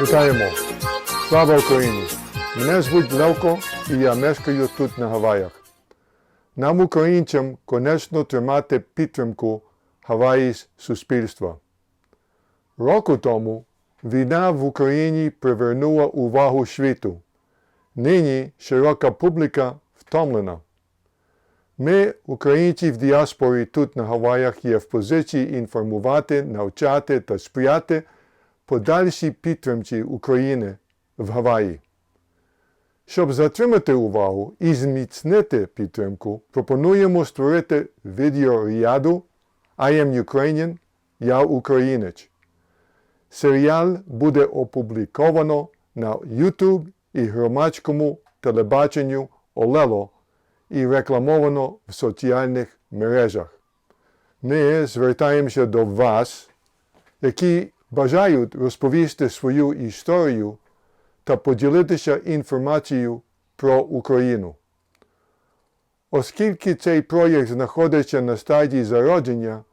Вітаємо! Слава Україні! Мене звуть Левко і я мешкаю тут на Гаваях. Нам, українцям, конечно тримати підтримку Гаваї суспільства. Року тому війна в Україні привернула увагу світу. Нині широка публіка втомлена. Ми, українці в діаспорі тут на Гаваях, є в позиції інформувати, навчати та сприяти подальшій підтримці України в Гаваї. Щоб затримати увагу і зміцнити підтримку, пропонуємо створити відеоряду I am Ukrainian, Я Українець. Серіал буде опубліковано на YouTube і громадському телебаченню Олело і рекламовано в соціальних мережах. Ми звертаємося до вас, які бажають розповісти свою історію та поділитися інформацією про Україну. Оскільки цей проєкт знаходиться на стадії зародження,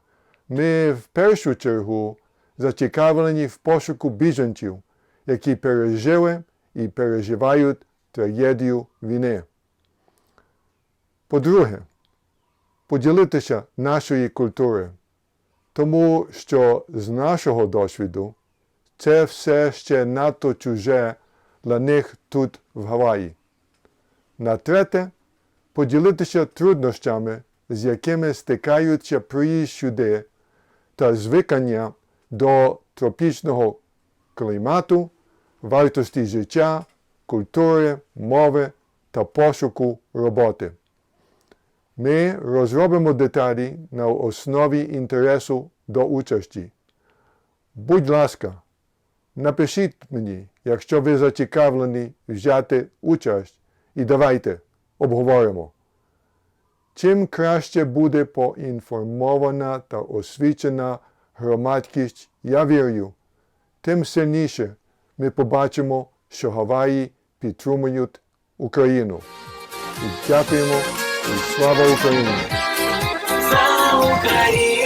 ми в першу чергу зацікавлені в пошуку біженців, які пережили і переживають трагедію війни. По-друге, поділитися нашої культури, тому що з нашого досвіду це все ще надто чуже для них тут в Гаваї. На третє, поділитися труднощами, з якими стикаються приїзд сюди та звикання до тропічного клімату, вартості життя, культури, мови та пошуку роботи. Ми розробимо деталі на основі інтересу до участі. Будь ласка, напишіть мені, якщо ви зацікавлені взяти участь, і давайте обговоримо. Чим краще буде поінформована та освічена громадськість, я вірю, тим сильніше ми побачимо, що Гаваї підтримують Україну. І дякуємо слава Україні! За Україну!